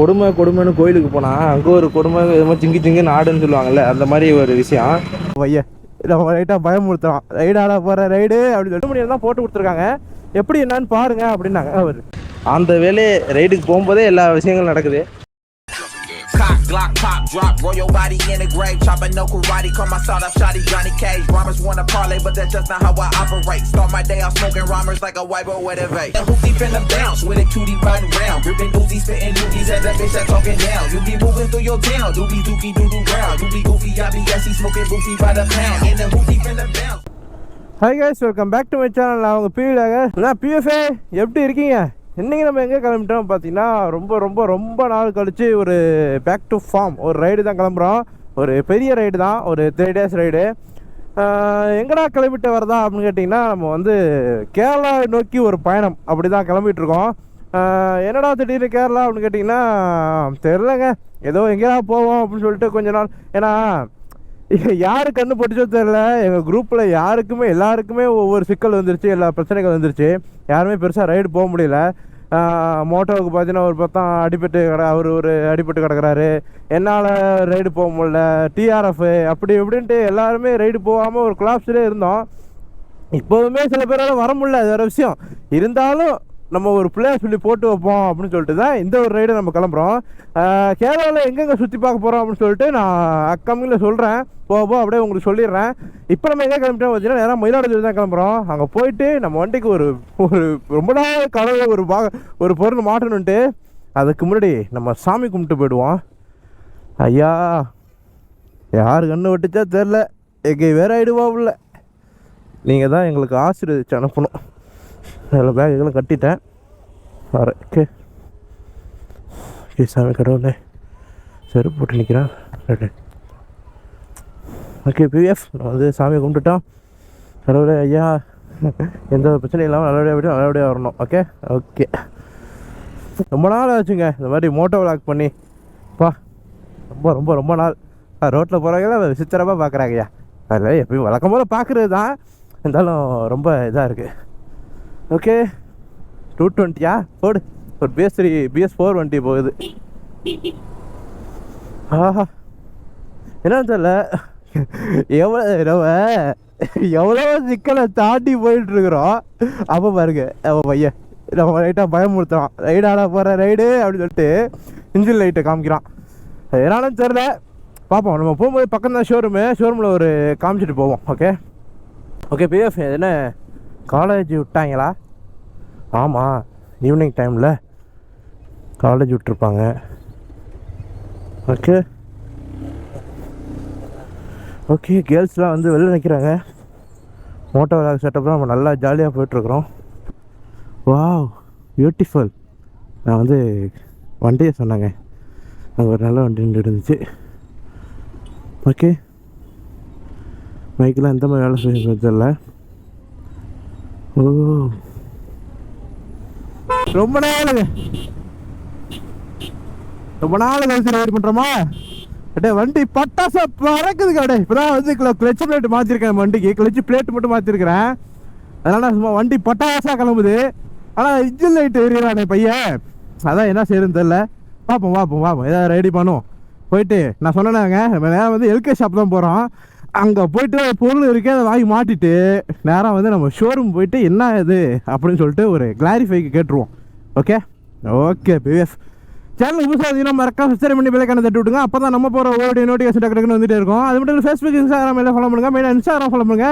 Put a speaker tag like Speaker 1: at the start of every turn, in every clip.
Speaker 1: கொடுமை கொடுமைன்னு கோயிலுக்கு போனால் அங்கே ஒரு கொடுமை மாதிரி சிங்கி சிங்கி நாடுன்னு சொல்லுவாங்கல்ல அந்த மாதிரி ஒரு விஷயம். பையன் நம்ம ரைட்டாக பயமுறுத்துறான் ரைடாட போகிற ரைடு அப்படின்னு சொல்லிட்டு மணி தான் போட்டு கொடுத்துருக்காங்க. எப்படி என்னன்னு பாருங்க அப்படின்னாங்க அவர். அந்த வேலையை ரைடுக்கு போகும்போதே எல்லா விஷயங்களும் நடக்குது.
Speaker 2: Glock, pop, drop, roll your body in the grave. Chopping no karate, call my sawed off shotty Johnny Cage. Rhymes wanna parlay, but that's just not how I operate. Start my day off smoking rhymers like a white boy with a vape. The hoopty finna bounce with a cutie riding round. Gripping Uzis, spitting dookies at that bitch that talking down. You be moving through your town, doobie dookie doo doo round. You be goofy, I be gassy, smoking boofy by the pound. And the hoopty finna bounce.
Speaker 1: Hi guys welcome back to my channel அவங்க பிவிடாக நான் PFA எப்படி இருக்கீங்க இன்றைக்கி நம்ம எங்கே கிளம்பிட்டோம் பார்த்தீங்கன்னா ரொம்ப ரொம்ப ரொம்ப நாள் கழித்து ஒரு பேக் டு ஃபார்ம் ஒரு ரைடு தான் கிளம்புறோம். ஒரு பெரிய ரைடு தான் ஒரு த்ரீ டேஸ் ரைடு எங்கடா கிளம்பிட்டு வரதா அப்படின்னு கேட்டிங்கன்னா நம்ம வந்து கேரளா நோக்கி ஒரு பயணம் அப்படி தான் கிளம்பிகிட்ருக்கோம் என்னடா திடீர்னு கேரளா அப்படின்னு கேட்டிங்கன்னா தெரிலங்க ஏதோ எங்கேயா போவோம் அப்படின்னு சொல்லிட்டு கொஞ்ச நாள். ஏன்னா யாரு கண்ணு போட்டுச்சோ தெரில எங்கள் குரூப்பில் யாருக்குமே எல்லாருக்குமே ஒவ்வொரு சிக்கல் வந்துருச்சு எல்லா பிரச்சனைகள் வந்துருச்சு. யாருமே பெருசாக ரைடு போக முடியல. மோட்டோவுக்கு பார்த்தீங்கன்னா ஒரு பக்கம் அடிபட்டு கிட அவர் ஒரு அடிபட்டு கிடக்குறாரு. என்னால் ரைடு போக முடியல. டிஆர்எஃப் அப்படி இப்படின்ட்டு எல்லாருமே ரைடு போகாமல் ஒரு கிளாப்ஸ்லேயே இருந்தோம். இப்போதுமே சில பேரால் வர முடியல அது வேறு விஷயம். இருந்தாலும் நம்ம ஒரு பிள்ளையார் சொல்லி போட்டு வைப்போம் அப்படின்னு சொல்லிட்டு தான் இந்த ஒரு ரைடு நம்ம கிளம்புறோம். கேரளாவில் எங்கெங்கே சுற்றி பார்க்க போகிறோம் அப்படின்னு சொல்லிட்டு நான் அக்கமிங்கில் சொல்கிறேன் போக போக அப்படியே உங்களுக்கு சொல்லிடுறேன். இப்போ நம்ம எங்கே கிளம்பிட்டோம் பார்த்தீங்கன்னா நேரம் மயிலாடுதுறை தான் கிளம்புறோம். அங்கே போயிட்டு நம்ம வண்டிக்கு ஒரு ஒரு ரொம்ப நாள் கடவுள் ஒரு பா ஒரு பொருள் மாட்டணுன்ட்டு அதுக்கு முன்னாடி நம்ம சாமி கும்பிட்டு போயிடுவோம். ஐயா யார் கண்ணு விட்டுச்சா தெரில எங்கே வேற ஆயிடுவா நீங்கள் தான் எங்களுக்கு ஆசீர்வதிச்சு அனுப்பணும். அதில் பேக்குகளும் கட்டிட்டேன். வரேன். ஓகே. ஓகே சாமி கடவுளே. செருப்பு போட்டு நிற்கிறேன் ஓகே பிஎஃப் நான் வந்து சாமியை கும்பிட்டுட்டோம். கடவுளே ஐயா எந்த ஒரு பிரச்சனையும் இல்லாமல் நல்லபடியாக போய்ட்டு நல்லபடியாக வரணும். ஓகே ஓகே ரொம்ப நாள் ஆச்சுங்க. இந்த மாதிரி மோட்டோ விளாக் பண்ணி. பா ரொம்ப ரொம்ப ரொம்ப நாள். ரோட்டில் போகிறவங்கள விசித்திரமாக பார்க்குறாங்கய்யா அதில் எப்பயும் வழக்கம் போல் பார்க்குறது தான் இருந்தாலும் ரொம்ப இதாக இருக்குது ஓகே டூ டுவெண்ட்டியா போடு. ஒரு பிஎஸ் த்ரீ பிஎஸ் ஃபோர் வண்டி போகுது. ஆஹா. என்னன்னு தெரியல. எவ்வளோ நம்ம எவ்வளோ சிக்கலை தாண்டி போயிட்டு இருக்கிறோம் அப்போ பாருங்க அவன் பையன் நம்ம லைட்டாக பயமுறுத்துறான். ஆட போகிற ரைடு அப்படின்னு சொல்லிட்டு இன்ஜின் லைட்டை காமிக்கிறான். என்னாலும் தெரில பார்ப்போம் நம்ம போகும்போது பக்கம் தான் ஷோரூமு ஷோரூமில் ஒரு காமிச்சிட்டு போவோம் ஓகே ஓகே பிஎஃப் என்ன? காலேஜ் விட்டாங்களா? ஆமாம் ஈவினிங் டைமில் காலேஜ் விட்டுருப்பாங்க. ஓகே ஓகே கேர்ள்ஸ்லாம் வந்து வெளில நிற்கிறாங்க மோட்டோ விளாக் செட்டப்லாம் நம்ம நல்லா ஜாலியாக போயிட்டுருக்குறோம். வாவ் பியூட்டிஃபுல் நான் வந்து வண்டியை சொன்னாங்க. அங்கே ஒரு நல்ல வண்டி நின்று இருந்துச்சு ஓகே மைக்கெலாம் எந்த மாதிரி வேலை செய்யுறது தெரியல. ஓ ரொம்ப நாளுங்க ரொம்ப நாள் கழிச்சு ரைடு பண்ணுறோமா அடே வண்டி பட்டாச பறக்குது கடை இப்போதான் வந்து கிளச்சு பிளேட் மாற்றிருக்கேன் வண்டிக்கு. கிளச்சு பிளேட் மட்டும் மாற்றிருக்கிறேன் அதனால் சும்மா வண்டி பட்டாசாக கிளம்புது. ஆனால் இன்ஜின் லைட் எரியறானே பையன் அதான் என்ன செய்யறதுன்னு தெரில பார்ப்போம் பார்ப்போம் பார்ப்போம் ஏதாவது ரெடி பண்ணுவோம். போயிட்டு நான் சொன்னேனாங்க நம்ம நேரம் வந்து எல்கே ஷாப் தான் போகிறோம் அங்கே போயிட்டு பொருள் இருக்கே அதை வாங்கி மாட்டிட்டு நேராக வந்து நம்ம ஷோரூம் போயிட்டு என்ன இது? அப்படின்னு சொல்லிட்டு ஒரு கிளாரிஃபைக்கு கேட்டுருவோம். ஓகே ஓகே பிஎஃப் சேனல் புதுசாக இருந்தீங்கன்னா மறக்காம சப்ஸ்கிரைப் பண்ணி பெல்லைக்கான தட்டி விட்டுங்க அப்போ தான் நம்ம போகிற ஓடி நோட்டிஃபிகேஷன் டக்கு டக்குன்னு வந்துட்டே இருக்கும். அது மட்டும் ஃபேஸ்புக் இன்ஸ்டாகிராம் எல்லாம் ஃபாலோ பண்ணுங்க. மெயினாக இன்ஸ்டாகிராம் ஃபாலோ பண்ணுங்க.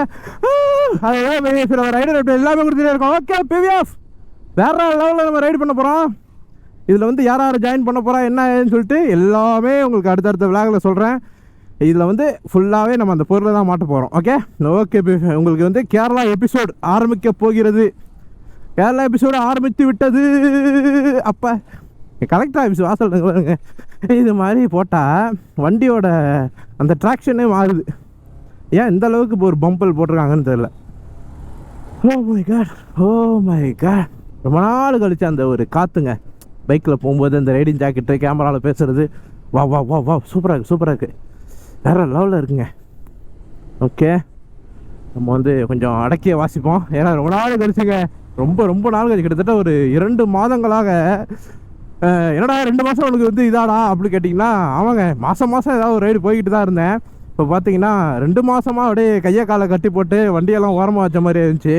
Speaker 1: சில ரைடர் அப்டேட் எல்லாமே கொடுத்துட்டே இருக்கோம். ஓகே பிவிஎஃப் வேற லெவலில் நம்ம ரைடு பண்ண போகிறோம் இதில் வந்து யார் யார் ஜாயின் பண்ண போகிறா என்ன ஏதுன்னு சொல்லிட்டு எல்லாமே உங்களுக்கு அடுத்தடுத்த விளாகில் சொல்கிறேன் இதில் வந்து ஃபுல்லாகவே நம்ம அந்த பொருளை தான் மாட்ட போகிறோம் ஓகே ஓகே உங்களுக்கு வந்து கேரளா எபிசோட் ஆரம்பிக்க போகிறது. கேரளா எபிசோடு ஆரம்பித்து விட்டது. அப்போ கலெக்டர் ஆஃபீஸ் வாசல் பாருங்க. இது மாதிரி போட்டால் வண்டியோட அந்த ட்ராக்ஷனே மாறுது. ஏன் இந்த அளவுக்கு இப்போ ஒரு பம்பல் போட்டிருக்காங்கன்னு தெரியல. Oh my god oh my god ரொம்ப நாள் கழிச்சு அந்த ஒரு காற்றுங்க பைக்கில் போகும்போது அந்த ரைடிங் ஜாக்கெட்டு கேமராவில் பேசுகிறது வா வா வா வா சூப்பராக இருக்குது சூப்பராக இருக்குது வேறு லெவலில் இருக்குங்க. ஓகே நம்ம வந்து கொஞ்சம் அடக்கிய வாசிப்போம். ஏன்னா ரொம்ப நாள் கழிச்சுங்க. ரொம்ப ரொம்ப நாள் கழிச்சு. கிட்டத்தட்ட ஒரு இரண்டு மாதங்களாக என்னடா ரெண்டு மாதம் உனக்கு வந்து இதாடா அப்படி கேட்டிங்கன்னா ஆமாங்க மாதம் மாதம் ஏதாவது ஒரு ரைடு போய்கிட்டு தான் இருந்தேன். இப்போ பார்த்தீங்கன்னா ரெண்டு மாதமாக அப்படியே கையை காலை கட்டி போட்டு வண்டியெல்லாம் ஓரமாக வச்ச மாதிரி இருந்துச்சு.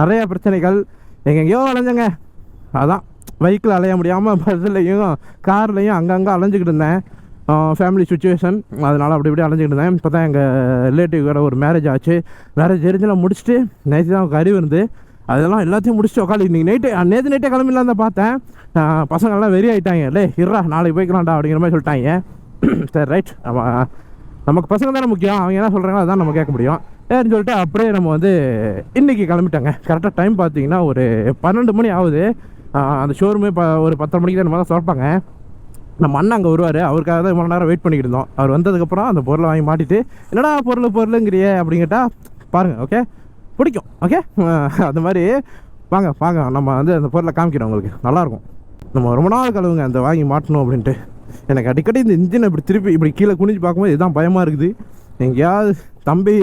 Speaker 1: நிறைய பிரச்சனைகள். எங்கெங்கேயோ அலைஞ்சங்க. அதான் பைக்கில் அலைய முடியாமல் பஸ்ஸுலையும் கார்லேயும் அங்கங்கே அலைஞ்சிக்கிட்டு இருந்தேன். ஃபேமிலி சுச்சுவேஷன் அதனால் அப்படி இப்படி அலைஞ்சிக்கிட்டு இருந்தேன். இப்போ தான் எங்கள் ரிலேட்டிவ் ஒரு மேரேஜ் ஆச்சு. மேரேஜ் எரிஞ்செல்லாம் முடிச்சுட்டு நேற்று தான் கறி இருந்து அதெல்லாம் எல்லாத்தையும் முடிச்சுட்டு உட்காந்து இன்றைக்கி நைட்டு நேற்று நைட்டே கிளம்பிலாம் தான் பார்த்தேன். பசங்கள்லாம் வெறி ஆகிட்டாங்க இல்லை இருறா நாளைக்கு போய்க்கலாம்டா அப்படிங்கிற மாதிரி சொல்லிட்டாங்க. சரி ரைட் நம்ம நமக்கு பசங்க தானே முக்கியம். அவங்க என்ன சொல்கிறாங்களோ அதான் நம்ம கேட்க முடியும். சரின்னு சொல்லிட்டு அப்படியே நம்ம வந்து இன்றைக்கி கிளம்பிட்டாங்க. கரெக்டாக டைம் பார்த்தீங்கன்னா ஒரு பன்னெண்டு மணி ஆகுது. அந்த ஷோரூமே இப்போ ஒரு பத்தரை மணிக்கு தான் நம்ம தான் திறப்பாங்க. நம்ம அண்ணன் அங்கே வருவார். அவருக்காக தான் இவ்வளோ நேரம் வெயிட் பண்ணிக்கிட்டு இருந்தோம். அவர் வந்ததுக்கப்புறம் அந்த பொருளை வாங்கி மாட்டிட்டு என்னடா பொருள் பொருளுங்கிறியே? அப்படிங்கிட்டா பாருங்கள் ஓகே பிடிக்கும். ஓகே அந்த மாதிரி வாங்க வாங்க. நம்ம வந்து அந்த பொருளை காமிக்கிறோம் உங்களுக்கு. நல்லாயிருக்கும். நம்ம ரொம்ப நாள் கழுவுங்க அந்த வாங்கி மாட்டணும் அப்படின்ட்டு. எனக்கு அடிக்கடி இந்த இன்ஜினை இப்படி திருப்பி இப்படி கீழே குனிஞ்சு பார்க்கும்போது இதுதான் பயமாக இருக்குது. எங்கேயாவது தம்பி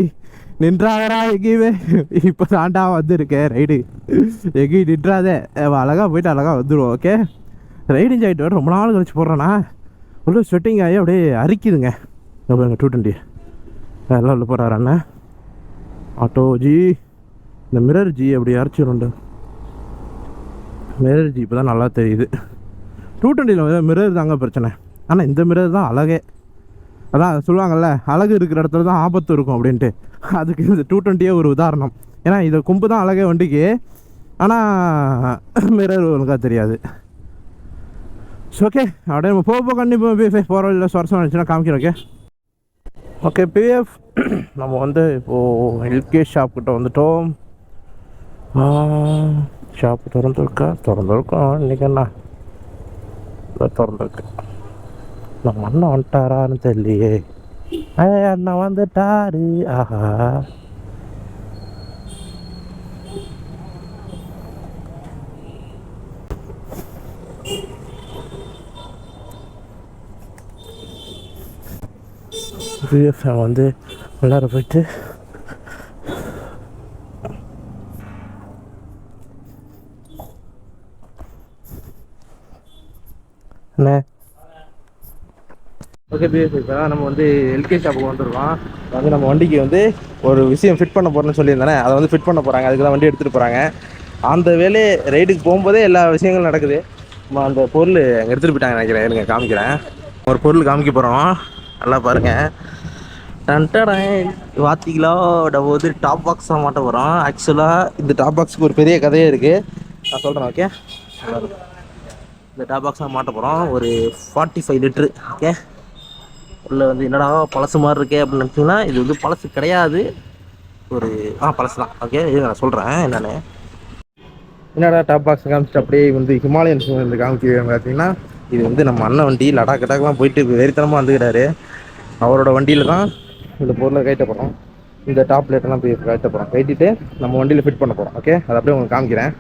Speaker 1: நின்றாதரா எங்கேயுமே? இப்போ தாண்டா வந்துருக்கேன் ரைடு எங்கேயும் நின்றாதே. அழகாக போயிட்டு அழகாக வந்துடுவோம் ஓகே ரைடிங் ஆகிட்டு வர ரொம்ப நாள் கழிச்சு போடுறேன்னா உள்ள ஸ்வெட்டிங் ஆகி அப்படியே அரிக்குதுங்க. டூ டுவெண்ட்டி எல்லாம் உள்ள போகிறாரு அண்ணன் ஆட்டோ ஜி இந்த மிரர் ஜி அப்படி அரைச்சிடும்ண்டு மிரர் ஜி இப்போ தான் நல்லா தெரியுது. டூ டுவெண்ட்டியில் மிரர் தாங்க பிரச்சனை. ஆனால் இந்த மிரர் தான் அழகே. அதான் சொல்லுவாங்கல்ல அழகு இருக்கிற இடத்துல தான் ஆபத்து இருக்கும் அப்படின்ட்டு. அதுக்கு இந்த டூ டுவெண்ட்டியே ஒரு உதாரணம். ஏன்னா இதை கொம்பு தான் அழகே வண்டிக்கு. ஆனால் மிரர் ஒழுங்காக தெரியாது. ஸோ ஓகே அப்படியே நம்ம போக போக கண்டிப்பாக பிஎஃப் போகிற இல்லை சுவாரஸ்யம் இருந்துச்சுன்னா காமிக்கிறோம் ஓகே ஓகே பிஎஃப் நம்ம வந்து இப்போது ஹெல்த்கேர் ஷாப்கிட்ட வந்துட்டோம். ஷாப் திறந்துருக்கா? திறந்துருக்கோம் இன்றைக்கி என்ன? திறந்துருக்கு. நம்ம அண்ணன் வந்துட்டாரான்னு தெரியலையே. அண்ணன் வந்துட்டாரு. ஆஹா. பிஎஃப்எம் வந்து உள்ளார போயிட்டு என்ன? ஓகே பிஎஃப் இப்போ நம்ம வந்து எல்கே ஷாப்புக்கு வந்துருக்கோம். வந்து நம்ம வண்டிக்கு வந்து ஒரு விஷயம் ஃபிட் பண்ண போகிறேன்னு சொல்லியிருந்தானே? அதை வந்து ஃபிட் பண்ண போகிறாங்க அதுக்கு தான் வண்டி எடுத்துகிட்டு போகிறாங்க அந்த வேலையை ரைடுக்கு போகும்போதே எல்லா விஷயங்களும் நடக்குது. நம்ம அந்த பொருள் அங்கே எடுத்துகிட்டு போயிட்டாங்க நினைக்கிறேன். இருங்க காமிக்கிறேன். ஒரு பொருள் காமிக்க போகிறோம் நல்லா பாருங்கள் டன்டடன் பார்த்தீங்களா டாப் பாக்ஸ் தான் மாட்ட போகிறோம் ஆக்சுவலாக இந்த டாப் பாக்ஸுக்கு ஒரு பெரிய கதையே இருக்குது நான் சொல்கிறேன் ஓகே இந்த டாப் பாக்ஸ் தான் மாட்ட போகிறோம் ஒரு ஃபார்ட்டி ஃபைவ் லிட்ரு ஓகே உள்ளே வந்து என்னடா பழசு மாதிரி இருக்கே அப்படின்னு நினச்சிங்கன்னா இது வந்து பழசு கிடையாது. ஒரு ஆ பழசு தான் ஓகே இது நான் சொல்கிறேன் என்னென்னு. என்னடா டாப் பாக்ஸ் காமிச்சிட்டு அப்படியே வந்து ஹிமாலயன் வந்து காமிக்கிறேன் பார்த்தீங்கன்னா இது வந்து நம்ம அண்ணன் வண்டி லடாக் லடாக்லாம் போயிட்டு வெறித்தனமாக வந்துக்கிறாரு. அவரோட வண்டியில் தான் இந்த பொருளை கைட்ட போகிறோம் இந்த டாப் பிளேட்டெல்லாம் போய் கைட்ட போகிறோம் கைட்டிட்டு நம்ம வண்டியில் ஃபிட் பண்ண போகிறோம் ஓகே அதை அப்படியே உங்களுக்கு காமிக்கிறேன்.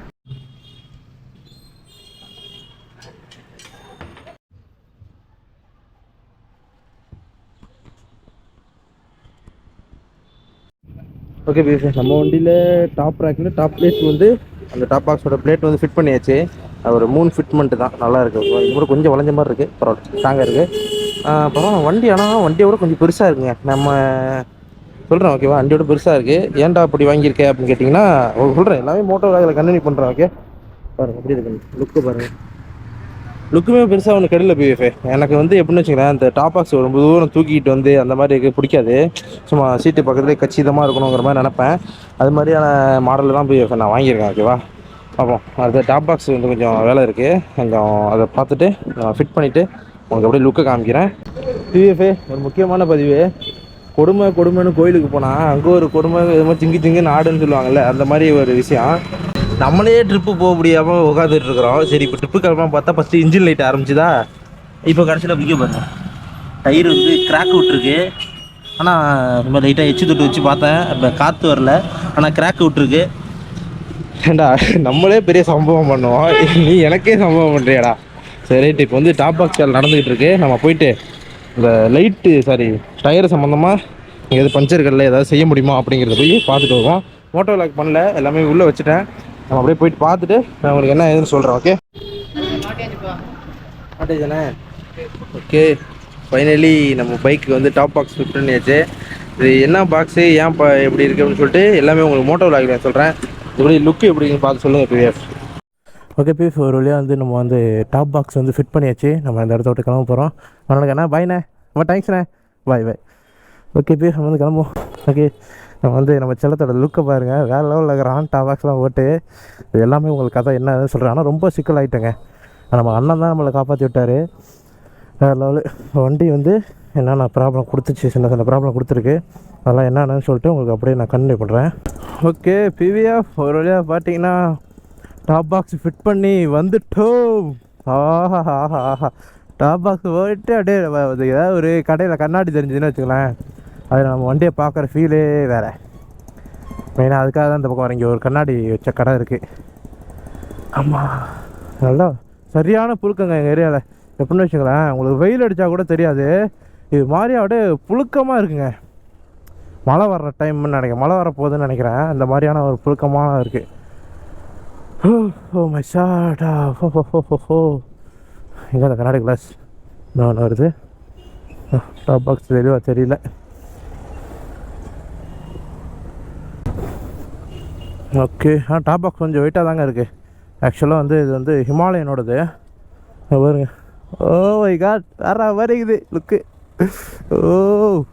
Speaker 1: ஓகே பேச நம்ம வண்டியில் டாப் ரேக்கில் டாப் பிளேட் வந்து அந்த டாப் பாக்ஸோட பிளேட் வந்து ஃபிட் பண்ணியாச்சு. அது ஒரு மூணு ஃபிட்மெண்ட்டு தான். நல்லா இருக்குது இது கூட கொஞ்சம் வளைஞ்ச மாதிரி இருக்குது பரவாயில்ல. ஸ்ட்ராங்காக இருக்குது பரவாயில்ல. வண்டி ஆனால் வண்டியை விட கொஞ்சம் பெருசாக இருக்குங்க. நம்ம சொல்கிறேன் ஓகேவா வண்டியோட பெருசாக இருக்குது ஏன்டா அப்படி வாங்கியிருக்க அப்படின்னு கேட்டிங்கன்னா சொல்கிறேன் எல்லாமே மோட்டோ வேகில் கண்டினியூ பண்ணுறேன் ஓகே பாருங்கள் எப்படி இருக்கு. லுக்கு பாருங்கள் லுக்குமே பெருசாக ஒன்று கெடல பிஎஃப் எனக்கு வந்து எப்படின்னு வச்சுக்கிறேன் இந்த டாப் பாக்ஸ் ரொம்ப தூரம் தூக்கிட்டு வந்து அந்த மாதிரி இருக்க பிடிக்காது. சும்மா சீட்டு பக்கத்துலேயே கச்சிதமாக இருக்கணுங்கிற மாதிரி நினப்பேன். அது மாதிரியான மாடலில் தான் பிஎஃப் நான் வாங்கியிருக்கேன் ஓகேவா பார்ப்போம். அது டாப் பாக்ஸ் வந்து கொஞ்சம் வேலை இருக்குது கொஞ்சம் அதை பார்த்துட்டு நான் ஃபிட் பண்ணிவிட்டு உங்களுக்கு அப்படியே லுக்கை காமிக்கிறேன். பிஎஃப்ஏ ஒரு முக்கியமான பதிவு. கொடுமை கொடுமைன்னு கோயிலுக்கு போனால் அங்கே ஒரு கொடுமை மாதிரி சிங்கி சிங்கி நாடுன்னு சொல்லுவாங்கல்ல அந்த மாதிரி ஒரு விஷயம். நம்மளே ட்ரிப்பு போக முடியாமல் உட்காந்துட்டு இருக்கிறோம் சரி இப்போ ட்ரிப்பு கிளம்பலாம் பார்த்தா ஃபஸ்ட்டு இன்ஜின் லைட் ஆரம்பிச்சுதா? இப்போ கடைசியில் பிக்க பாருங்க. டயர் வந்து கிராக் விட்டுருக்கு. ஆனால் ரொம்ப லைட்டாக எச்சு தொட்டு வச்சு பார்த்தேன். இப்போ காற்று வரல. ஆனால் கிராக் விட்டுருக்கு. ஏண்டா நம்மளே பெரிய சம்பவம் பண்ணுவோம். நீ எனக்கே சம்பவம் பண்ணுறியாடா சரி ரைட் இப்போ வந்து டாப் பாக்ஸ் வேலை நடந்துகிட்டு இருக்கு. நம்ம போயிட்டு இந்த லைட்டு சாரி டயர் சம்மந்தமாக எது பஞ்சர்கள்ல ஏதாவது செய்ய முடியுமா அப்படிங்கிறத போய் பார்த்துட்டு வருவோம். மோட்டோ லாக் பண்ணல எல்லாமே உள்ளே வச்சுட்டேன். நம்ம அப்படியே போயிட்டு பார்த்துட்டு நான் உங்களுக்கு என்ன ஏதுன்னு சொல்கிறேன் ஓகே தானே? ஓகே ஃபைனலி நம்ம பைக்கு வந்து டாப் பாக்ஸ் ஃபிட் பண்ணியாச்சு. இது என்ன பாக்ஸு ஏன் எப்படி இருக்குது அப்படின்னு சொல்லிட்டு எல்லாமே உங்களுக்கு மோட்டோ விளாகில் சொல்கிறேன் இப்படி லுக்கு எப்படின்னு பார்த்து சொல்லுங்கள் பிவிஎஃப் ஓகே பீஃப் ஒரு வழியாக வந்து நம்ம வந்து டாப் பாக்ஸ் வந்து ஃபிட் பண்ணியாச்சு. நம்ம இந்த இடத்த விட்டு கிளம்ப போகிறோம் அதனால பாய்ண்ணே ரொம்ப தேங்க்ஸ்ண்ணே பாய் பாய் ஓகே பீஃப் நம்ம வந்து கிளம்புவோம். ஓகே நம்ம வந்து நம்ம செல்லத்தோட லுக்கை பாருங்கள் வேறு லெவலில் இருக்கிறான் டாப் பாக்ஸ்லாம் ஓட்டு இது எல்லாமே உங்களுக்கு கதை என்ன சொல்கிறேன் ஆனால் ரொம்ப சிக்கல் ஆகிட்டேங்க நம்ம அண்ணன் தான் நம்மளை காப்பாற்றி விட்டார். வேறு லெவலு வண்டி வந்து என்னென்ன ப்ராப்ளம் கொடுத்துச்சு? சின்ன சின்ன ப்ராப்ளம் கொடுத்துருக்கு. அதெல்லாம் என்னென்னு சொல்லிட்டு உங்களுக்கு அப்படியே நான் கண்டினியூ பண்ணுறேன் ஓகே பிவிஎஃப் ஒரு வழியாக பார்த்தீங்கன்னா டாப் பாக்ஸ் ஃபிட் பண்ணி வந்துட்டோம் ஆஹா ஆஹா ஆஹா டாப் பாக்ஸ் போயிட்டு அப்படியே அது ஏதாவது ஒரு கடையில் கண்ணாடி தெரிஞ்சுதுன்னு வச்சுக்கலாம் அது நம்ம வண்டியை பார்க்குற ஃபீலே வேறு. மெயினாக அதுக்காக தான் இந்த பக்கம் வரீங்க இங்கே ஒரு கண்ணாடி வச்ச கடை இருக்குது ஆமாம் நல்லா சரியான புழுக்கங்க எங்கள் ஏரியாவில் எப்படின்னு வச்சுங்களேன் உங்களுக்கு வெயில் அடித்தா கூட தெரியாது. இது மாதிரி அப்படியே புழுக்கமாக இருக்குங்க. மழை வர்ற டைம்னு நினைக்கிறேன். மழை வர போகுதுன்னு நினைக்கிறேன். அந்த மாதிரியான ஒரு புழுக்கமாக இருக்குது ஓ மை ஷாடா ஹோ ஹோ ஹோ ஹோ ஹோ எங்கே அந்த கண்ணாடி கிளாஸ் நான் வருது. டாப் பாக்ஸ் தெளிவாக தெரியல. ஓகே ஆ டாப் பாக்ஸ் கொஞ்சம் வெயிட்டாக தாங்க இருக்குது ஆக்சுவலாக வந்து இது வந்து ஹிமாலயனோடது. பாருங்க. ஓ மை காட் வேற வருகுது? லுக்கு ஓ oh,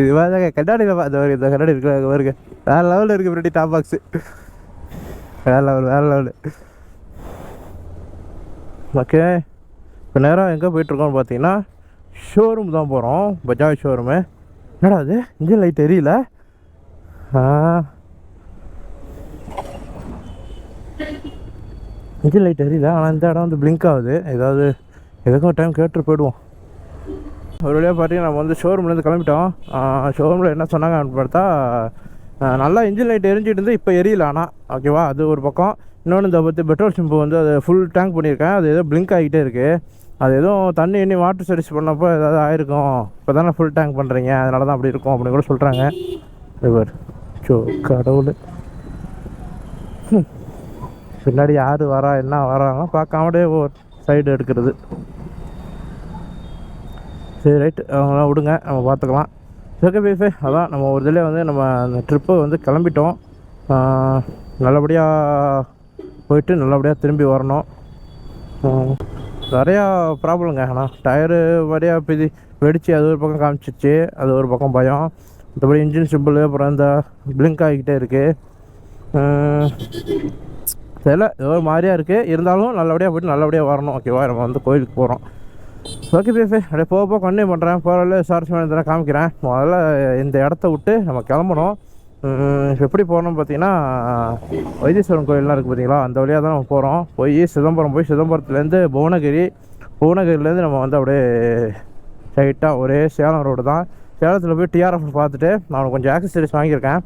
Speaker 1: இது பாருங்க கண்ணாடியில் பா- இந்த இந்த கண்ணாடி இருக்கு வருங்க பாருங்க. வேறு லெவலில் இருக்குது பின்னாடி டாப் பாக்ஸு வேற லெவல் வேற லெவல் ஓகே இப்போ நேரம் எங்கே போயிட்டுருக்கோம்னு பார்த்தீங்கன்னா ஷோரூம் தான் போகிறோம் பஜாஜ் ஷோரூமு என்னடா அது இன்ஜின் லைட் தெரியல இன்ஜின் லைட் தெரியல ஆனால் இந்த இடம் வந்து பிளிங்க் ஆகுது. ஏதாவது எதுக்கும் டைம் கேட்டு போயிடுவோம். ஒரு வழியாக பார்த்தீங்கன்னா நம்ம வந்து ஷோரூம்லேருந்து கிளம்பிட்டோம். ஷோரூமில் என்ன சொன்னாங்க அப்படின்னு பார்த்தா நல்லா இன்ஜின் லைட் எரிஞ்சிட்டு இருந்து இப்போ எரியல ஆனால் ஓகேவா அது ஒரு பக்கம். இன்னொன்று இந்த பற்றி பெட்ரோல் சிம்பு வந்து அது ஃபுல் டேங்க் பண்ணியிருக்கேன். அது ஏதோ பிளிங்க் ஆகிட்டே இருக்குது அது எதுவும் தண்ணி எண்ணி வாட்டர் சர்வீஸ் பண்ணப்போ ஏதாவது ஆயிருக்கும். இப்போ தானே ஃபுல் டேங்க் பண்ணுறீங்க அதனால தான் அப்படி இருக்கும் அப்படின்னு கூட சொல்கிறாங்க இவர் ஸோ கடவுள். பின்னாடி யார் வரா என்ன வராங்க பார்க்காமடே ஒரு சைடு எடுக்கிறது. சரி ரைட் அவங்களாம் விடுங்க. நம்ம பார்த்துக்கலாம். ஓகே பேஃபே அதான் நம்ம ஒரு இதில் வந்து நம்ம அந்த ட்ரிப்பை வந்து கிளம்பிட்டோம். நல்லபடியாக போயிட்டு நல்லபடியாக திரும்பி வரணும். நிறையா ப்ராப்ளங்க ஆனால் டயரு வழியாக பிதி வெடித்து அது ஒரு பக்கம் காமிச்சிச்சு அது ஒரு பக்கம் பயம். மற்றபடி இன்ஜின் சிம்பிள் அப்புறம் இந்த பிளிங்க் ஆகிக்கிட்டே இருக்குது தெரியல. ஏதோ ஒரு மாதிரியாக இருக்குது இருந்தாலும் நல்லபடியாக போய்ட்டு நல்லபடியாக வரணும். ஓகேவா? நம்ம வந்து கோயிலுக்கு போகிறோம் ஓகே பேசு அப்படியே போக போக கண்டினியூ பண்ணுறேன் போகிறவள சார்ஸ் மேலே காமிக்கிறேன். முதல்ல இந்த இடத்த விட்டு நம்ம கிளம்பணும். எப்படி போகணும் பார்த்தீங்கன்னா வைத்தீஸ்வரன் கோயிலெலாம் இருக்குது பார்த்தீங்களா? அந்த வழியாக தான் நம்ம போகிறோம் போய் சிதம்பரம் போய் சிதம்பரத்துலேருந்து புவனகிரி புவனகிரிலேருந்து நம்ம வந்து அப்படியே ஸ்ட்ரைட்டாக ஒரே சேலம் ரோடு தான். சேலத்தில் போய் டிஆர்எஃப் பார்த்துட்டு நான் கொஞ்சம் ஆக்சசரிஸ் வாங்கியிருக்கேன்.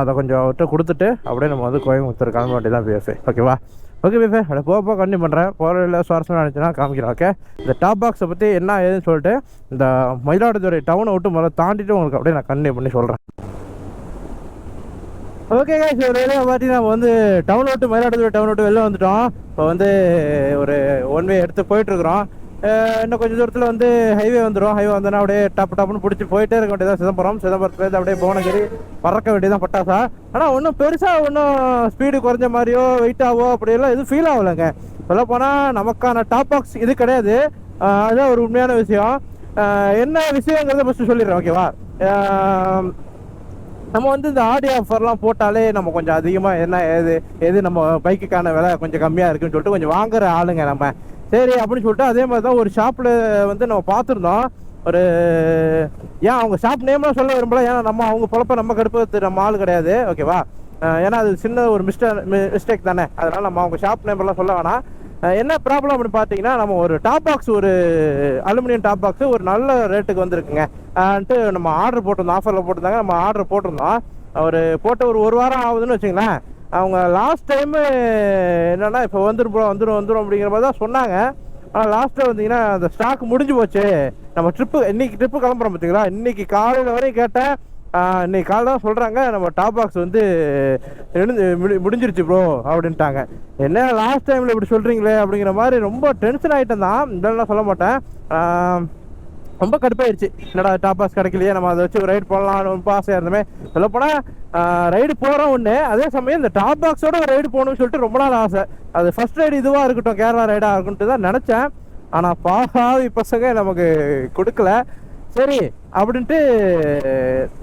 Speaker 1: அதை கொஞ்சம் அவர்கிட்ட கொடுத்துட்டு அப்படியே நம்ம வந்து கோயம்புத்தூர் கிளம்ப வேண்டியதான் தான் ஓகேவா ஓகே சார் அதை போக போக கண்டினியூ பண்ணுறேன் போகிற இல்லை சுவாரஸ்யமாக நினச்சினா காமிக்கிறேன் ஓகே இந்த டாப் பாக்ஸை பற்றி என்ன ஏதுன்னு சொல்லிட்டு இந்த மயிலாடுதுறை டவுனை விட்டு முதல்ல தாண்டிட்டு உங்களுக்கு அப்படியே நான் கண்டினியூ பண்ணி சொல்கிறேன் ஓகே கைஸ் ஒரு வேலையை பார்த்தீங்கன்னா நம்ம வந்து டவுன் விட்டு மயிலாடுதுறை டவுன் விட்டு வெளில வந்துட்டோம். இப்போ வந்து ஒரு ஒன் வே எடுத்து போயிட்டுருக்குறோம் இன்னும் கொஞ்சம் தூரத்தில் வந்து ஹைவே வந்துடும் ஹைவே வந்தோன்னா அப்படியே டப்பு டப்புன்னு பிடிச்சி போயிட்டே இருக்க வேண்டியதான் சிதம்பரம் சிதம்பரத்துலேருந்து அப்படியே புவனகிரி பறக்க வேண்டியதான் பட்டாசா? ஆனால் ஒன்றும் பெருசாக ஒன்றும் ஸ்பீடு குறைஞ்ச மாதிரியோ வெயிட்டாவோ அப்படியெல்லாம் எதுவும் ஃபீல் ஆகலைங்க. சொல்லப்போனால் நமக்கான டாப் பாக்ஸ் இது கிடையாது. அதுதான் ஒரு உண்மையான விஷயம். என்ன விஷயங்கிறத ஃபஸ்ட்டு சொல்லிடுறேன் ஓகேவா நம்ம வந்து இந்த ஆடி ஆஃபர்லாம் போட்டாலே நம்ம கொஞ்சம் அதிகமாக என்ன எது எது நம்ம பைக்குக்கான விலை கொஞ்சம் கம்மியாக இருக்குன்னு சொல்லிட்டு கொஞ்சம் வாங்குற ஆளுங்க நம்ம. சரி அப்படின்னு சொல்லிட்டு அதே மாதிரி தான் ஒரு ஷாப்பில் வந்து நம்ம பார்த்துருந்தோம். ஒரு ஏன் அவங்க ஷாப் நேம்லாம் சொல்ல விரும்பல. ஏன்னா நம்ம அவங்க பொழப்ப நம்ம கடுப்பு நம்ம ஆள் கிடையாது. ஓகேவா ஏன்னா அது சின்ன ஒரு மிஸ்டேக் மிஸ்டேக் தானே. அதனால் நம்ம அவங்க ஷாப் நேம்லாம் சொல்ல வேணாம். என்ன ப்ராப்ளம் அப்படின்னு பார்த்தீங்கன்னா நம்ம ஒரு டாப் பாக்ஸ் ஒரு அலுமினியம் டாப் பாக்ஸ் ஒரு நல்ல ரேட்டுக்கு வந்திருக்குங்க. ஆன்ட்டு நம்ம ஆர்டர் போட்டிருந்தோம். ஆஃபரில் போட்டிருந்தாங்க. நம்ம ஆர்டர் போட்டிருந்தோம். ஒரு போட்டு ஒரு ஒரு வாரம் ஆகுதுன்னு வச்சுங்களேன். அவங்க லாஸ்ட் டைமு என்னென்னா இப்போ வந்துடும் ப்ரோ வந்துடும் வந்துடும் அப்படிங்கிற மாதிரி தான் சொன்னாங்க. ஆனால் லாஸ்ட்டில் வந்தீங்கன்னா அந்த ஸ்டாக் முடிஞ்சு போச்சு. நம்ம ட்ரிப்பு இன்னைக்கு ட்ரிப்பு கிளம்புறோம் பார்த்தீங்களா இன்னைக்கு காலையில் வரையும் கேட்டேன். இன்னைக்கு காலை தான் சொல்கிறாங்க நம்ம டாப் பாக்ஸ் வந்து எழுந்து முடி- முடிஞ்சிருச்சு ப்ரோ அப்படின்ட்டாங்க. என்ன லாஸ்ட் டைமில் இப்படி சொல்கிறீங்களே அப்படிங்கிற மாதிரி ரொம்ப டென்ஷன் ஆகிட்டேன் தான் இதெல்லாம் சொல்ல மாட்டேன். ரொம்ப கடுப்பாயிருச்சு. என்னடா டாப் பாஸ் கிடைக்கலையே நம்ம அதை வச்சு ஒரு ரைட் போடலாம் ரொம்ப ஆசையாக இருந்தமே. சொல்லப்போனால் ரைடு போகிறோம் ஒன்று அதே சமயம் இந்த டாப் பாக்ஸோட ஒரு ரைடு போகணும்னு சொல்லிட்டு ரொம்ப நாள் ஆசை. அது ஃபர்ஸ்ட் ரைடு இதுவாக இருக்கட்டும் கேரளா ரைடாக இருக்கட்டும் தான் நினச்சேன். ஆனால் பாகாவி பசங்க நமக்கு கொடுக்கல. சரி அப்படின்ட்டு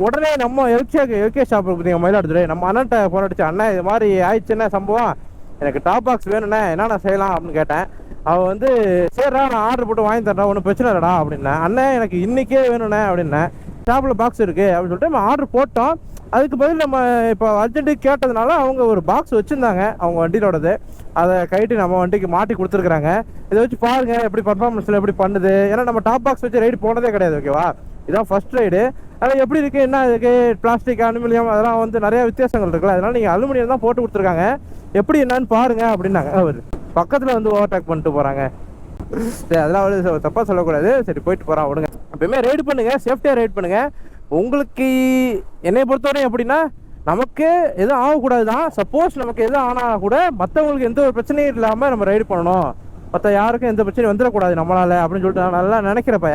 Speaker 1: உடனே நம்ம எல்கே எல்கே ஷாப் பார்த்தீங்க மயிலாடுதுறை. நம்ம அண்ணன்ட்ட ஃபோன் அடிச்சு அண்ணன் இது மாதிரி ஆயிடுச்சுன்னா சம்பவம்? எனக்கு டாப் பாக்ஸ் வேணுண்ணே என்னென்ன செய்யலாம்? அப்படின்னு கேட்டேன். அவன் வந்து சரிடா நான் ஆர்டர் போட்டு வாங்கி தரேன் ஒன்றும் பிரச்சனை இல்லைடா அப்படின்னேன். அண்ணன் எனக்கு இன்றைக்கே வேணுண்ணே அப்படின்னேன். ஷாப்பில் பாக்ஸ் இருக்குது அப்படின்னு சொல்லிட்டு நம்ம ஆர்டர் போட்டோம். அதுக்கு பதில் நம்ம இப்போ அர்ஜென்ட்டுக்கு கேட்டதுனால அவங்க ஒரு பாக்ஸ் வச்சுருந்தாங்க அவங்க வண்டியிலோடது. அதை கைட்டு நம்ம வண்டிக்கு மாட்டி கொடுத்துருக்குறாங்க. இதை வச்சு பாருங்கள் எப்படி பர்ஃபார்மன்ஸில் எப்படி பண்ணுது. ஏன்னா நம்ம டாப் பாக்ஸ் வச்சு ரைடு போனதே கிடையாது ஓகேவா இதான் ஃபர்ஸ்ட் ரைடு அதில் எப்படி இருக்குது என்ன இருக்குது பிளாஸ்டிக் அலுமினியம் அதெல்லாம் வந்து நிறைய வித்தியாசங்கள் இருக்குல்ல அதனால் நீங்கள் அலுமினியம் தான் போட்டு கொடுத்துருக்காங்க. எப்படி என்னன்னு பாருங்கள் அப்படின்னாங்க. அவர் பக்கத்தில் வந்து ஓவர்டேக் பண்ணிட்டு போகிறாங்க சரி அதெல்லாம் வந்து தப்பாக சொல்லக்கூடாது. சரி போயிட்டு போகிறான் விடுங்க. எப்பயுமே ரைடு பண்ணுங்கள் சேஃப்டியாக ரைட் பண்ணுங்கள் உங்களுக்கு என்னை பொறுத்தவரை எப்படின்னா நமக்கு எதுவும் ஆகக்கூடாது தான் சப்போஸ் நமக்கு எதுவும் ஆனால் கூட மற்றவங்களுக்கு எந்த ஒரு பிரச்சனையும் இல்லாமல் நம்ம ரைடு பண்ணணும். மற்ற யாருக்கும் எந்த பிரச்சனையும் வந்துடக்கூடாது நம்மளால் அப்படின்னு சொல்லிட்டு நான் நல்லா நினைக்கிறப்ப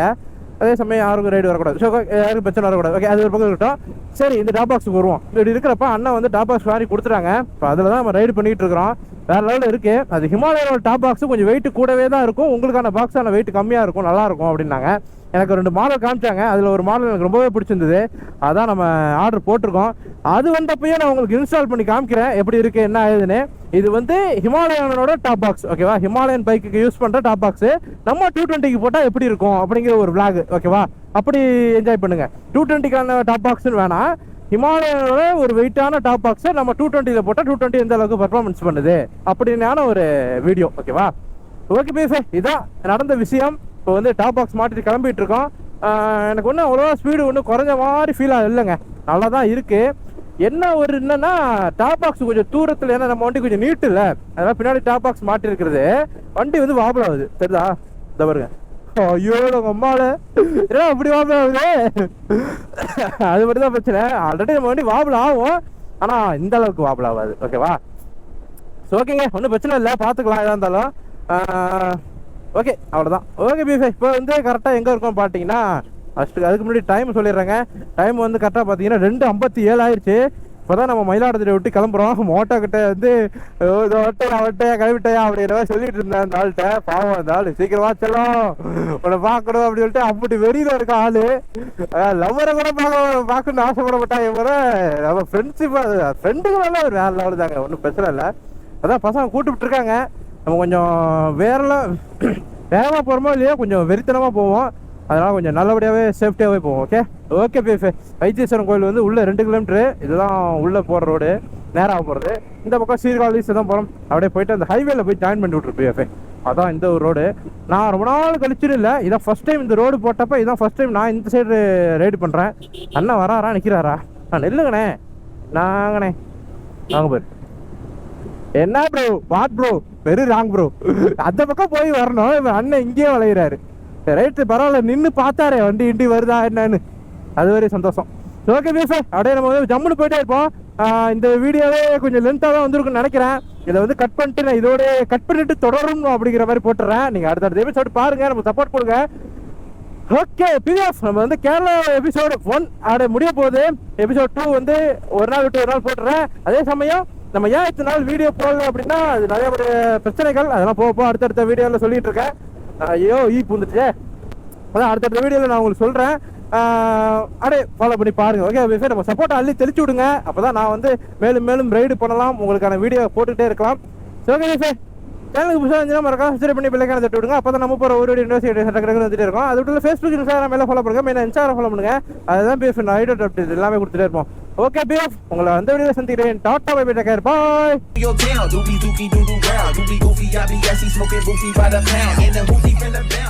Speaker 1: அதே சமயம் யாருக்கும் ரைடு வரக்கூடாது. ஸோ யாருக்கும் பிரச்சனை வரக்கூடாது. ஓகே அது ஒரு பக்கம் இருக்கட்டும். சரி இந்த டாப் பாக்ஸுக்கு வருவோம். இப்படி இருக்கிறப்ப அண்ணன் வந்து டாப் பாக்ஸ் வாங்கி கொடுத்துட்டாங்க. இப்போ அதில் தான் நம்ம ரைடு பண்ணிகிட்டு இருக்கிறோம். வேற லெவலில் இருக்குது அது ஹிமாலயாவில் டாப் பாக்ஸும் கொஞ்சம் வெயிட் கூடவே தான் இருக்கும். உங்களுக்கான பாக்ஸான வெயிட் கம்மியாக இருக்கும் நல்லாயிருக்கும் அப்படின்னாங்க. எனக்கு ரெண்டு மாடல் காமிச்சாங்க. அதில் ஒரு மாடல் எனக்கு ரொம்பவே பிடிச்சிருந்தது. அதான் நம்ம ஆர்டர் போட்டிருக்கோம். அது வந்தப்பயே நான் உங்களுக்கு இன்ஸ்டால் பண்ணி காமிக்கிறேன். எப்படி இருக்கு என்ன ஆகுதுன்னு இது வந்து ஹிமாலயனோட டாப் பாக்ஸ் ஓகேவா ஹிமாலயன் பைக்குக்கு யூஸ் பண்ணுற டாப் பாக்ஸ் நம்ம டூ டுவெண்ட்டிக்கு போட்டால் எப்படி இருக்கும் அப்படிங்கிற ஒரு விளாக் ஓகேவா அப்படி என்ஜாய் பண்ணுங்க. டூ டுவெண்ட்டிக்கான டாப் பாக்ஸ்னு வேணாம் ஹிமாலயனோட ஒரு வெயிட்டான டாப் பாக்ஸை நம்ம டூ டுவெண்ட்டியில் போட்டால் டூ டுவெண்ட்டி எந்த அளவுக்கு பர்ஃபார்மன்ஸ் பண்ணுது அப்படின்னான ஒரு வீடியோ ஓகேவா ஓகே பேச இதான் நடந்த விஷயம். இப்போ வந்து டாப் பாக்ஸ் மாட்டிட்டு கிளம்பிட்டு இருக்கோம். எனக்கு ஒன்றும் அவ்வளோவா ஸ்பீடு ஒன்றும் குறைஞ்ச மாதிரி ஃபீல் இல்லைங்க. நல்லா தான் இருக்குது என்ன ஒரு என்னன்னா டாப் பாக்ஸ் கொஞ்சம் தூரத்தில் ஏன்னா நம்ம வண்டி கொஞ்சம் நீட்டு இல்லை. அதனால பின்னாடி டாப் பாக்ஸ் மாட்டி இருக்கிறது வண்டி வந்து வாபல் ஆகுது. தெரியுதா? இந்த பாருங்க. ஐயோ உங்க அம்மால. ஏன்னா அப்படி வாபல் ஆகுது. அது மட்டும் தான் பிரச்சனை. ஆல்ரெடி நம்ம வண்டி வாபல் ஆகும். ஆனா இந்த அளவுக்கு வாபல் ஆகாது. ஓகேவா ஸோ ஓகேங்க ஒன்றும் பிரச்சனை இல்லை. பார்த்துக்கலாம் எதாக இருந்தாலும். ஓகே அவ்வளோதான் ஓகே பிஃபை இப்போ வந்து கரெக்டாக எங்கே இருக்கோம் பார்த்தீங்கன்னா ஃபஸ்ட்டு அதுக்கு முன்னாடி டைம் சொல்லிடுறேங்க. டைம் வந்து கரெக்டாக பார்த்தீங்கன்னா ரெண்டு ஐம்பத்தி ஏழு ஆயிடுச்சு. இப்போ தான் நம்ம மயிலாடுதுறை விட்டு கிளம்புறோம். மோட்டோ கிட்ட வந்து "ஓ, ஒட்டையா வட்டையா வட்டையா கிளம்பிட்டையா அப்படிங்கிற மாதிரி சொல்லிட்டு இருந்தேன் அந்த ஆள்கிட்ட. பாவம் அந்த ஆள். சீக்கிரமா செல்லும். உன்னை பார்க்கணும் அப்படின்னு சொல்லிட்டு அப்படி வெறியில இருக்க ஆளு. லவ்வரை கூட பார்க்க பார்க்கணும்னு ஆசைப்படப்பட்டாங்க கூட நம்ம ஃப்ரெண்ட்ஷிப் ஃப்ரெண்டுகளெல்லாம் ஒரு வேற லெவல் தாங்க. ஒன்றும் பிரச்சனை இல்லை. அதான் பசங்க கூப்பிட்டு இருக்காங்க. நம்ம கொஞ்சம் வேறெல்லாம் வேகமாக போகிறோமோ இல்லையோ கொஞ்சம் வெறித்தனமாக போவோம். அதனால் கொஞ்சம் நல்லபடியாகவே சேஃப்டியாகவே போவோம் ஓகே ஓகே பேஃபே வைத்தீஸ்வரன் கோயில் வந்து உள்ளே ரெண்டு கிலோமீட்ரு இதுதான் உள்ளே போகிற ரோடு நேராக போகிறது இந்த பக்கம் சீர்காழி தான் போகிறோம் அப்படியே போயிட்டு அந்த ஹைவேல போய் ஜாயின் பண்ணி விட்ரு பிஎஃப்ஏ அதான் இந்த ஒரு ரோடு நான் ரொம்ப நாள் கழிச்சுட்டு இல்லை இதான் ஃபஸ்ட் டைம் இந்த ரோடு போட்டப்போ இதான் ஃபர்ஸ்ட் டைம் நான் இந்த சைடு ரைடு பண்ணுறேன் அண்ணன் வராரா நிற்கிறாரா நான் நில்லுங்கண்ணே. நாங்கண்ணே. வாங்க பேர் என்ன bro what bro very wrong bro அந்த பக்கம் போய் வரணும். இவன் அண்ணன் இங்கேயே வளையிறாரு. ரைட்டு பரவாயில்ல நின்று பார்த்தாரே வண்டி இண்டி வருதா என்னன்னு. அது வரையும் சந்தோஷம். ஓகே பேச அப்படியே நம்ம வந்து ஜம்முன்னு போயிட்டே இருப்போம். இந்த வீடியோவே கொஞ்சம் லென்த்தாக தான் வந்திருக்குன்னு நினைக்கிறேன். இதை வந்து கட் பண்ணிட்டு நான் இதோட கட் பண்ணிட்டு தொடரும் அப்படிங்கிற மாதிரி போட்டுறேன். நீங்கள் அடுத்த எபிசோடு பாருங்க நம்ம சப்போர்ட் கொடுங்க. ஓகே பிஎஃப் நம்ம வந்து கேரளா எபிசோடு ஒன் அப்படியே முடிய போகுது. எபிசோட் டூ வந்து ஒரு நாள் விட்டு ஒரு நாள் போட்டுறேன். அதே சமயம் நம்ம ஏன் இத்தனை நாள் வீடியோ போடல அப்படின்னா அது நிறைய பிரச்சனைகள். அதெல்லாம் போக போக அடுத்தடுத்த வீடியோவில் சொல்லிட்டு இருக்கேன். ஐயோ ஈ பூந்துட்டே அதான் அடுத்த வீடியோவில் நான் உங்களுக்கு சொல்கிறேன் அடே ஃபாலோ பண்ணி பாருங்க ஓகே சார் நம்ம சப்போர்ட் அள்ளி தெளிச்சு விடுங்க. அப்போ தான் நான் வந்து மேலும் மேலும் ரைடு பண்ணலாம். உங்களுக்கான வீடியோ போட்டுக்கிட்டே இருக்கலாம். சரி ஓகே பிஃபே சேனலுக்கு புதுசாக இருந்துச்சுன்னா மறக்காம சப்ஸ்கிரைப் பண்ணி பிள்ளைக்கான தட்டு விடுங்க. அப்போ தான் நம்ம போகிற ஒரு வீடியோ யூனிவர்சிட்டி சட்டக்கிழங்கு வந்துட்டு இருக்கோம். அது விட்டு ஃபேஸ்புக் இன்ஸ்டாகிராம் எல்லாம் ஃபாலோ பண்ணுங்க. மெயினாக இன்ஸ்டாகிராம் ஃபாலோ பண்ணுங்க. அதுதான் பிஎஃப் நான் ஐடியோ அப்டேட் எல்லாமே கொடுத்துட்டே இருப்போம். ஓகே பிஎஃப் உங்களை அந்த வீடியோ சந்திக்கிறேன். Tata bye bye take care bye
Speaker 2: Your town, doobie dookie doo doo round. Doobie goofy, I be smoking goofy by the pound. In the hoopty from bounce.